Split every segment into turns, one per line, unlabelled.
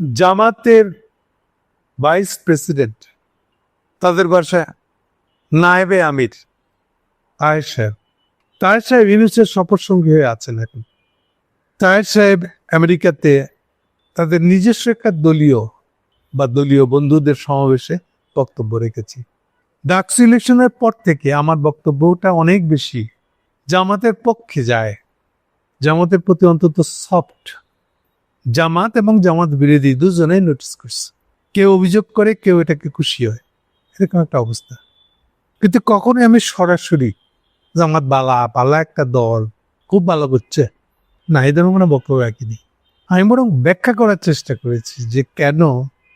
জামাতের vice president, তাদের বাসায় নায়েবে আমির তাহের সাহেব। তাহের সাহেব ইউনুসের শপথ সঙ্গী হয়ে আছেন এখন। তাহের সাহেব আমেরিকাতে তাদের নিজস্ব একটা দলীয় বা দলীয় বন্ধুদের সমাবেশে বক্তব্য রেখেছি। ডাক সিলেকশনের পর থেকে আমার বক্তব্যটা অনেক বেশি জামাতের পক্ষে যায়। জামাতের প্রতি অন্তত সফট জামাত এবং জামাত বিরোধী দুজনেই নোটিস করছে। কেউ অভিযোগ করে, কেউ এটাকে খুশি হয়। এরকম একটা অবস্থা। কিন্তু কখনোই আমি সরাসরি জামাত বালা পালা একটা দল খুব ভালো করছে না এই ধরনের কোনো বক্তব্য রাখিনি। আমি বরং ব্যাখ্যা করার চেষ্টা করেছি যে কেন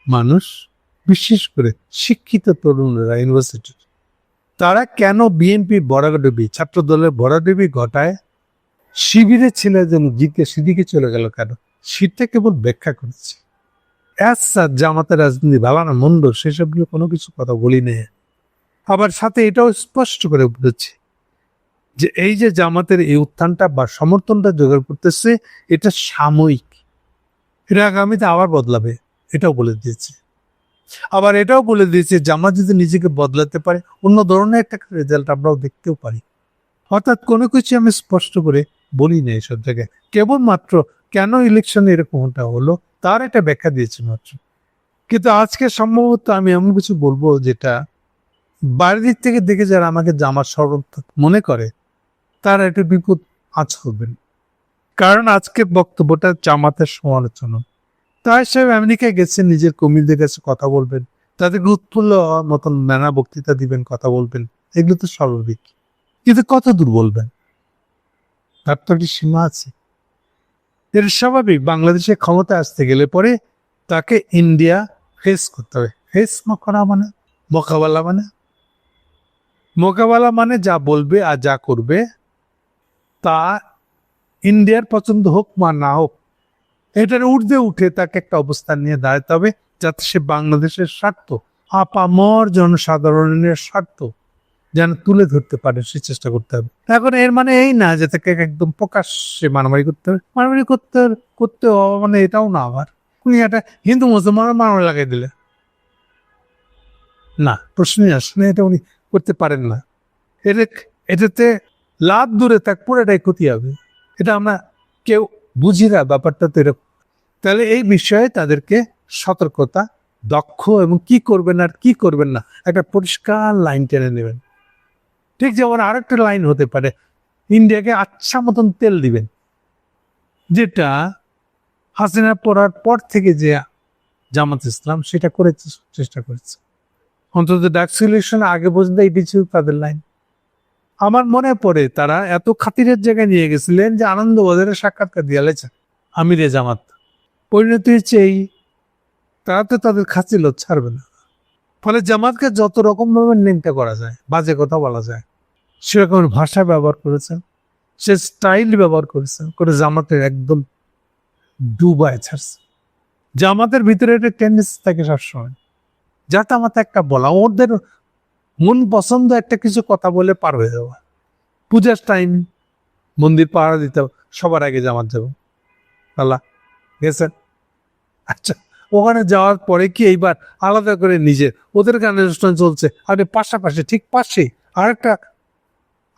মানুষ, বিশেষ করে শিক্ষিত তরুণরা ইউনিভার্সিটির তারা কেন বিএনপি বরাডবি ছাত্র দলের বরাডবি ঘটায়? শিবিরে ছিল যেন জিতে, সেদিকে চলে গেল কেন? সেটা কেবল ব্যাখ্যা করেছে। অ্যাজ স্যার জামাতের রাজনীতি ভালো না মন্দ, সেসব নিয়ে কোনো কিছু কথা বলি নেই আবার সাথে এটাও স্পষ্ট করে বলেছি যে এই যে জামাতের এই উত্থানটা বা সমর্থনটা জোগাড় করতেছে, এটা সাময়িক। এটা আগামীতে আবার বদলাবে, এটাও বলে দিয়েছে। আবার এটাও বলে দিয়েছে, জামাত যদি নিজেকে বদলাতে পারে, অন্য ধরনের একটা রেজাল্ট আমরাও দেখতেও পারি। অর্থাৎ কোনো কিছু আমি স্পষ্ট করে বলি না এসব জায়গায়। কেবলমাত্র কেন ইলেকশনে এরকমটা হলো? তার একটা ব্যাখ্যা দিয়েছে মাত্র। কিন্তু আজকে সম্ভবত আমি এমন কিছু বলব যেটা বাইরের দিক থেকে দেখে যারা আমাকে জামার সমর্থক মনে করে, তারা একটা বিপদ আজ হবেন কারণ আজকের বক্তব্যটা জামাতের সমালোচনা। তাই সাহেব আমেরিকায় গেছেন, নিজের কর্মীদের কাছে কথা বলবেন উৎফুল্ল হওয়ার মতন নানা বক্তৃতা দিবেন, কথা বলবেন, এগুলো তো স্বাভাবিক। কিন্তু কত দূর বলবেন? তার তো একটি সীমা আছে। এর স্বাভাবিক, বাংলাদেশে ক্ষমতা আসতে গেলে পরে তাকে ইন্ডিয়া ফেস করতে হবে। ফেস করা মানে? মোকাবেলা মানে? মোকাবেলা মানে যা বলবে আর যা করবে, তা ইন্ডিয়ার পছন্দ হোক বা না হোক, এটার ঊর্ধ্বে উঠে তাকে একটা অবস্থান নিয়ে দাঁড়াতে হবে যাতে সে বাংলাদেশের স্বার্থ, আপামর জনসাধারণের স্বার্থ যেন তুলে ধরতে পারে, সে চেষ্টা করতে হবে। এখন এর মানে এই না যে তাকে একদম প্রকাশ্যে মারামারি করতে হবে। মারামারি করতে করতে হবে মানে এটাও না আবার। উনি একটা হিন্দু, মুসলমান মারামারি লাগাই দিলে। না প্রশ্নই আসে না এটা উনি করতে পারেন না। এটা এটাতে লাভ দূরে থাক, পুরোটাই ক্ষতি হবে। এটা আমরা কেউ বুঝি না ব্যাপারটা তো এরকম। তাহলে এই বিষয়ে তাদেরকে সতর্কতা, দক্ষ এবং কি করবেন আর কি করবেন না, একটা পরিষ্কার লাইন টেনে নেবেন। ঠিক যেমন আরেকটা লাইন হতে পারে, ইন্ডিয়াকে আচ্ছা মতন তেল দিবেন। যেটা হাসিনা পড়ার পর থেকে যে জামাত ইসলাম, সেটা করে চেষ্টা করেছে। অন্তত ডাক্স ইলেকশন আগে পর্যন্ত এটি ছিল তাদের লাইন। আমার মনে পড়ে তারা এত খাতিরের জায়গায় নিয়ে গেছিলেন যে আনন্দবাজারে সাক্ষাৎকার দিয়ালেছে আমিরে জামাত। পরিণতি হচ্ছে এই, তারা তো তাদের খাচ্ছিল ছাড়বে না। ফলে জামাতকে যত রকম ভাবে নেংটা করা যায়, বাজে কথা বলা যায় সেরকম ভাষা ব্যবহার করেছেন, সে স্টাইল ব্যবহার করেছেন, করে জামাতের একদম ডুবায় ছাড়ছে। জামাতের ভিতরে একটা টেন্ডেন্সি থাকে সবসময়। যাতে আমার একটা বলা, ওদের মন পছন্দ একটা কিছু কথা বলে পার হয়ে যাওয়া। পূজার টাইম মন্দির পাহারা দিতে সবার আগে জামাত যাব। আল্লাহ, গেছেন? আচ্ছা। ওখানে যাওয়ার পরে কি এইবার আলাদা করে নিজের? ওদের গান অনুষ্ঠান চলছে। আপনি পাশাপাশি, ঠিক পাশেই আরেকটা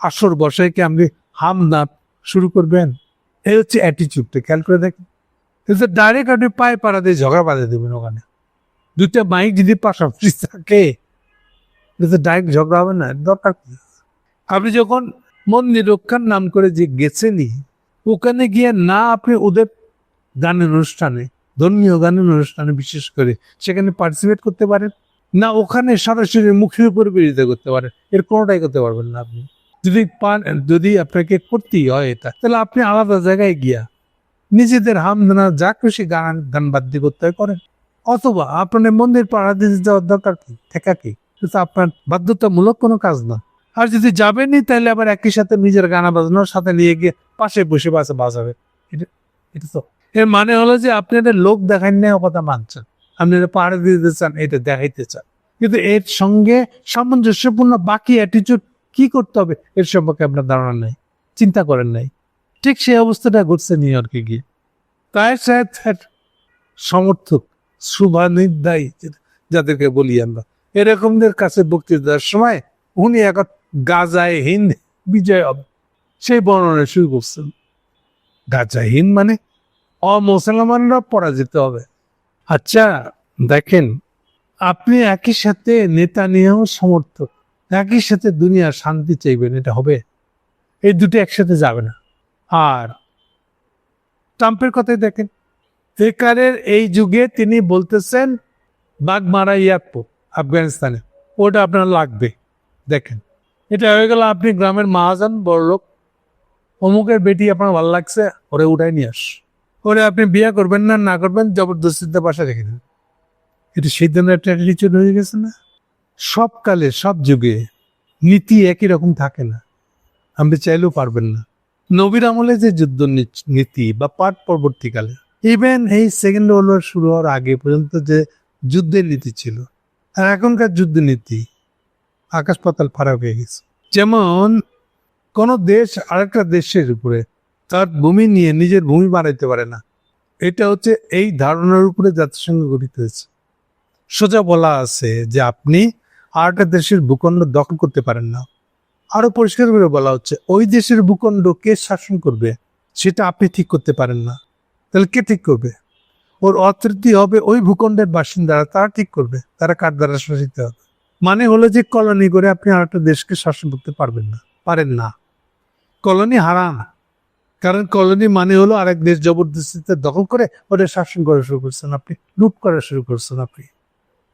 আসর বসায় কি আপনি হাম নাপ শুরু করবেন? এই হচ্ছে অ্যাটিচিউডটা খেয়াল করে দেখেন। এটা ডাইরেক্ট আপনি পায়ে পাড়া দিয়ে ঝগড়া বাঁধে দেবেন ওখানে। দুইটা মাইক যদি পাশাপাশি থাকে এটা ডাইরেক্ট ঝগড়া হবে না, দরকার আপনি যখন মন্দির রক্ষার নাম করে যে গেছেনই, ওখানে গিয়ে না আপনি ওদের গানের অনুষ্ঠানে ধর্মীয় গানের অনুষ্ঠানে বিশেষ করে সেখানে পার্টিসিপেট করতে পারেন। না, ওখানে সরাসরি উপর বিরোধিতা করতে পারেন। এর কোনোটাই করতে পারবেন না আপনি। যদি পান, যদি আপনাকে করতেই হয় এটা, তাহলে আপনি আলাদা জায়গায় গিয়া নিজেদের হামদানা যা খুশি গান গান বাদ্য করতে হয়, করেন। অথবা আপনার মন্দির পাড়া দিতে যাওয়ার দরকার কি? ঠেকা কি? এটা আপনার বাধ্যতামূলক কোনো কাজ না। আর যদি যাবেনই, তাহলে আবার একই সাথে নিজের গানা বাজানোর সাথে নিয়ে গিয়ে পাশে বসে পাশে বাজাবে। এটা এটা তো এর মানে হলো যে আপনি একটা লোক দেখান না কথা মানছেন। আপনি এটা পাহাড়ে দিতে চান, এটা দেখাইতে চান। কিন্তু এর সঙ্গে সামঞ্জস্যপূর্ণ বাকি অ্যাটিচিউড কি করতে হবে, এর সম্পর্কে আপনার ধারণা নেই, চিন্তা করেন নাই। ঠিক সেই অবস্থাটা ঘটছে নিউ ইয়র্কে গিয়ে। তাই সাহেব সমর্থক শুভানির্দায়ী যাদেরকে বলি আমরা, এরকমদের কাছে বক্তৃতা দেওয়ার সময় উনি এক গাজায় হিন্দ বিজয় সেই বর্ণনা শুরু করছেন। গাজায় হিন্দ মানে অমুসলমানরা পরাজিত হবে। আচ্ছা দেখেন, আপনি একই সাথে নেতা নিয়েও সমর্থক, একই সাথে দুনিয়ার শান্তি চাইবেন, এটা হবে? এই দুটো একসাথে যাবে না। আর ট্রাম্পের কথাই দেখেন, বেকারের এই যুগে তিনি বলতেছেন বাগমারা এয়ারপোর্ট আফগানিস্তানে, ওটা আপনার লাগবে। দেখেন, এটা হয়ে গেল, আপনি গ্রামের মহাজন বড় লোক অমুকের বেটি আপনার ভালো লাগছে, ওরে উঠাই নিয়ে আস। ওরে আপনি বিয়ে করবেন না না করবেন, জবরদস্তিতে বাসা রেখে দেন। এটা সেই ধরনের একটা অ্যাটিটিউড হয়ে গেছে না? সব কালে, সব যুগে নীতি একই রকম থাকে না। আপনি চাইলেও পারবেন না। নবীর আমলে যে যুদ্ধ নীতি বা পাঠ পরবর্তীকালে ইভেন এই সেকেন্ড ওয়ার্ল্ড ওয়ার শুরু হওয়ার আগে পর্যন্ত যে যুদ্ধের নীতি ছিল, আর এখনকার যুদ্ধ নীতি আকাশ পাতাল ফারাক হয়ে গেছে। যেমন কোন দেশ আরেকটা দেশের উপরে তার ভূমি নিয়ে নিজের ভূমি বানাইতে পারে না। এটা হচ্ছে এই ধারণার উপরে জাতিসংঘ গঠিত হয়েছে। সোজা বলা আছে যে আপনি আরেকটা দেশের ভূখণ্ড দখল করতে পারেন না। আরও পরিষ্কার করে বলা হচ্ছে, ওই দেশের ভূখণ্ড কে শাসন করবে সেটা আপনি ঠিক করতে পারেন না। তাহলে কে ঠিক করবে? ওর অতৃপ্তি হবে? ওই ভূখণ্ডের বাসিন্দারা তারা ঠিক করবে। তারা কার দ্বারা শাসিত হবে? মানে হলো যে কলোনি করে আপনি আরেকটা দেশকে শাসন করতে পারবেন না, পারেন না। কলোনি হারাম কারণ কলোনি মানে হলো আরেক দেশ জবরদস্তিতে দখল করে ওটা শাসন করা শুরু করছেন আপনি, লুট করা শুরু করছেন আপনি।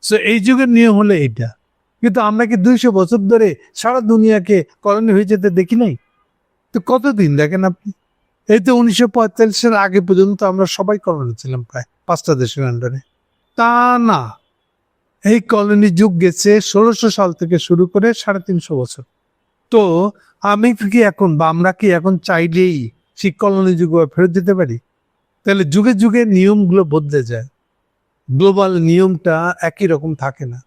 সো এই যুগের নিয়ম হলো এইটা। কিন্তু আমরা কি দুইশো বছর ধরে সারা দুনিয়াকে কলোনি হয়ে যেতে দেখি নাই? তো কতদিন দেখেন আপনি? এই তো উনিশশো পঁয়তাল্লিশের আগে পর্যন্ত আমরা সবাই কলোনি ছিলাম প্রায়, পাঁচটা দেশের আন্ডারে তা না। এই কলোনি যুগ গেছে ষোলোশো সাল থেকে শুরু করে সাড়ে তিনশো বছর। তো আমি কি এখন বা আমরা কি এখন চাইলেই সেই কলোনি যুগ ফেরত যেতে পারি? তাহলে যুগে যুগে নিয়মগুলো বদলে যায়। গ্লোবাল নিয়মটা একই রকম থাকে না।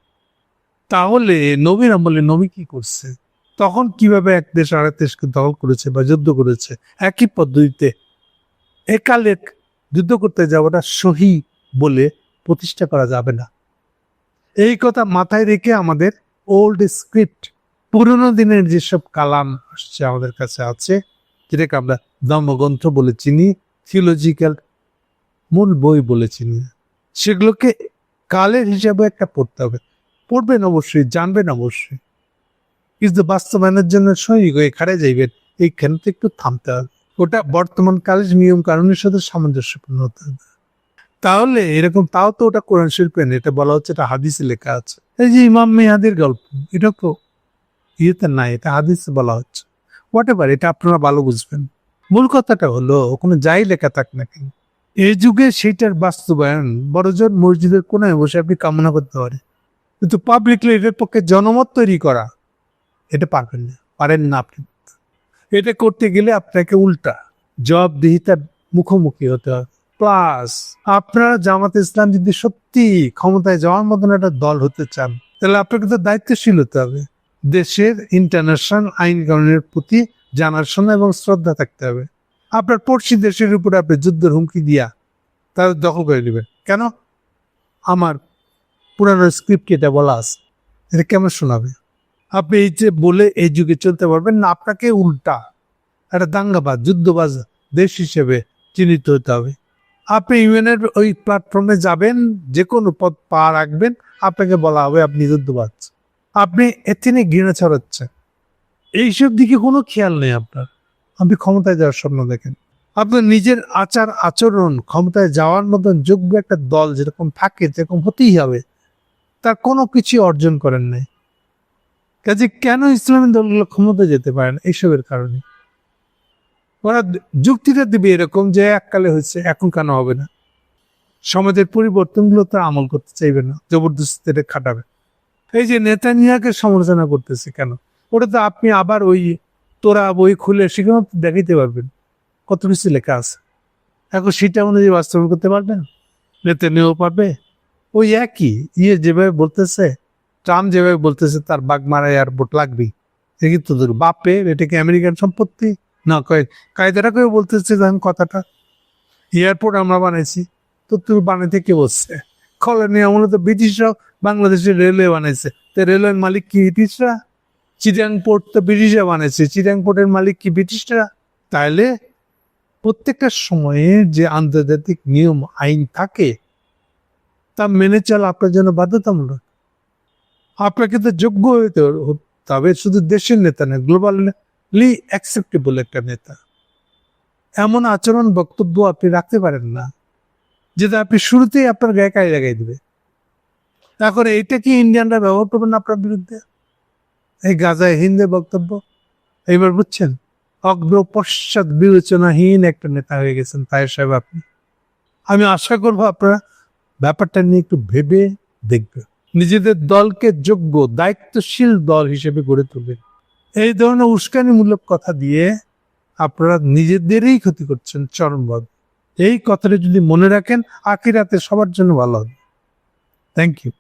তাহলে নবীর আমলে নবী কি করছে? তখন কীভাবে এক দেশ আরেক দেশকে দখল করেছে বা যুদ্ধ করেছে? একই পদ্ধতিতে একালে যুদ্ধ করতে যাওয়াটা সহি বলে প্রতিষ্ঠা করা যাবে না। এই কথা মাথায় রেখে আমাদের ওল্ড স্ক্রিপ্ট পুরোনো দিনের যেসব কালাম আসছে আমাদের কাছে আছে যেটাকে আমরা ধর্মগ্রন্থ বলে চিনি থিওলজিক্যাল মূল বই বলে চিনি। সেগুলোকে কালের হিসাবে একটা পড়তে হবে। পড়বেন অবশ্যই, জানবেন অবশ্যই। কিন্তু বাস্তবায়নের জন্য সহি হয়ে খাড়ে যাইবেন, এইখানে তো একটু থামতে হবে। ওটা বর্তমান কালের নিয়ম কারণের সাথে সামঞ্জস্যপূর্ণ হতে হবে। তাহলে এরকম, তাও তো ওটা কোরআন শিল্পে এটা বলা হচ্ছে, এটা হাদিসে লেখা আছে। এই যে ইমাম মেহাদির গল্প, এটা তো ইয়েতে নাই, এটা হাদিসে বলা হচ্ছে। হোয়াট এটা আপনারা ভালো বুঝবেন। মূল কথাটা হলো ওখানে যাই লেখা থাক নাকি কেন, এই যুগে সেইটার বাস্তবায়ন বড়জন মসজিদের কোনায় বসে আপনি কামনা করতে পারেন। কিন্তু পাবলিকলি এটার পক্ষে জনমত তৈরি করা, এটা পারবেন না, পারেন না আপনি। এটা করতে গেলে আপনাকে উল্টা জবাবদিহিতার মুখোমুখি হতে হবে। প্লাস আপনারা জামাত ইসলাম যদি সত্যি ক্ষমতায় যাওয়ার মতন একটা দল হতে চান, তাহলে আপনাকে তো দায়িত্বশীল হতে হবে। দেশের ইন্টারন্যাশনাল আইন কানুনের প্রতি জানাশোনা এবং শ্রদ্ধা থাকতে হবে। আপনার পড়শি দেশের উপরে আপনি যুদ্ধের হুমকি দিয়া তাদের দখল করে নেবেন। কেন? আমার পুরানো স্ক্রিপ্ট এটা বলা আছে। এটা কেমন শোনাবে? আপনি এই যে বলে এই যুগে চলতে পারবেন না, আপনাকে উল্টা একটা দাঙ্গাবাজ, যুদ্ধবাজ দেশ হিসেবে চিহ্নিত হতে হবে। আপনি ইউএনের ওই প্ল্যাটফর্মে যাবেন যে কোনো পদ পা রাখবেন, আপনাকে বলা হবে আপনি যুদ্ধবাজ। আপনি এথিনে ঘৃণা ছড়াচ্ছেন এইসব দিকে কোনো খেয়াল নেই আপনার। আপনি ক্ষমতায় যাওয়ার স্বপ্ন দেখেন। আপনার নিজের আচার আচরণ ক্ষমতায় যাওয়ার মতন যোগ্য একটা দল যেরকম থাকে, যেরকম হতেই হবে, তার কোনো কিছু অর্জন করেন নাই। কাজে কেন ইসলামী দলগুলো ক্ষমতায় যেতে পারে না? এইসবের কারণে। ওরা যুক্তিটা দিবে এরকম যে এককালে হয়েছে, এখন কেন হবে না? সমাজের পরিবর্তনগুলো তারা আমল করতে চাইবে না, জবরদস্তিতে খাটাবে। এই যে নেতানিয়াকে সমালোচনা করতেছে কেন? ওটা তো আপনি আবার ওই তোরা বই খুলে সেখানে দেখাইতে পারবেন। কত কিছু লেখা আছে। এখন সেটা অনুযায়ী বাস্তবায়ন করতে পারবেন? নেতা নিয়েও পারবে? ওই একই। ইয়ে যেভাবে বলতেছে, ট্রাম্প যেভাবে বলতেছে, তার বাগমারা এয়ারপোর্ট লাগবেই। এ কিন্তু বাপের এটা কি আমেরিকান সম্পত্তি? না, কয় কায়দাটা কেউ বলতেছে যখন কথাটা। এয়ারপোর্ট আমরা বানাইছি। তো তুমি বানাইতে কে বলছে কলোনি আমলে তো ব্রিটিশরাও বাংলাদেশের রেলওয়ে বানাইছে। তো রেলওয়ের মালিক কি ব্রিটিশরা? চিটাং পোর্ট তো ব্রিটিশরা বানাইছে। চিটাং পোর্টের মালিক কি ব্রিটিশরা? তাইলে প্রত্যেকটা সময়ে যে আন্তর্জাতিক নিয়ম, আইন থাকে, তা মেনে চলা আপনার জন্য বাধ্যতামূলক। আপনাকে তো যোগ্য হইতে তবে শুধু দেশের নেতা না গ্লোবালি অ্যাকসেপ্টেবল একটা নেতা। এমন আচরণ, বক্তব্য আপনি রাখতে পারেন না। যেটা আপনি শুরুতেই আপনার গায়ে কাজে লাগাই দেবে। তারপরে এইটা কি ইন্ডিয়ানরা ব্যবহার করবেন আপনার বিরুদ্ধে? এই গাজায় হিন্দের বক্তব্য? এইবার বুঝছেন? অগ্র পশ্চাৎ বিবেচনাহীন একটা নেতা হয়ে গেছেন তাই সাহেব আপনি। আমি আশা করব আপনারা ব্যাপারটা নিয়ে একটু ভেবে দেখবে নিজেদের দলকে যোগ্য, দায়িত্বশীল দল হিসেবে গড়ে তুলবেন। এই ধরনের উস্কানিমূলক কথা দিয়ে আপনারা নিজেদেরই ক্ষতি করছেন চরমভাবে এই কথাটা যদি মনে রাখেন আখিরাতে সবার জন্য ভালো হবে। Thank you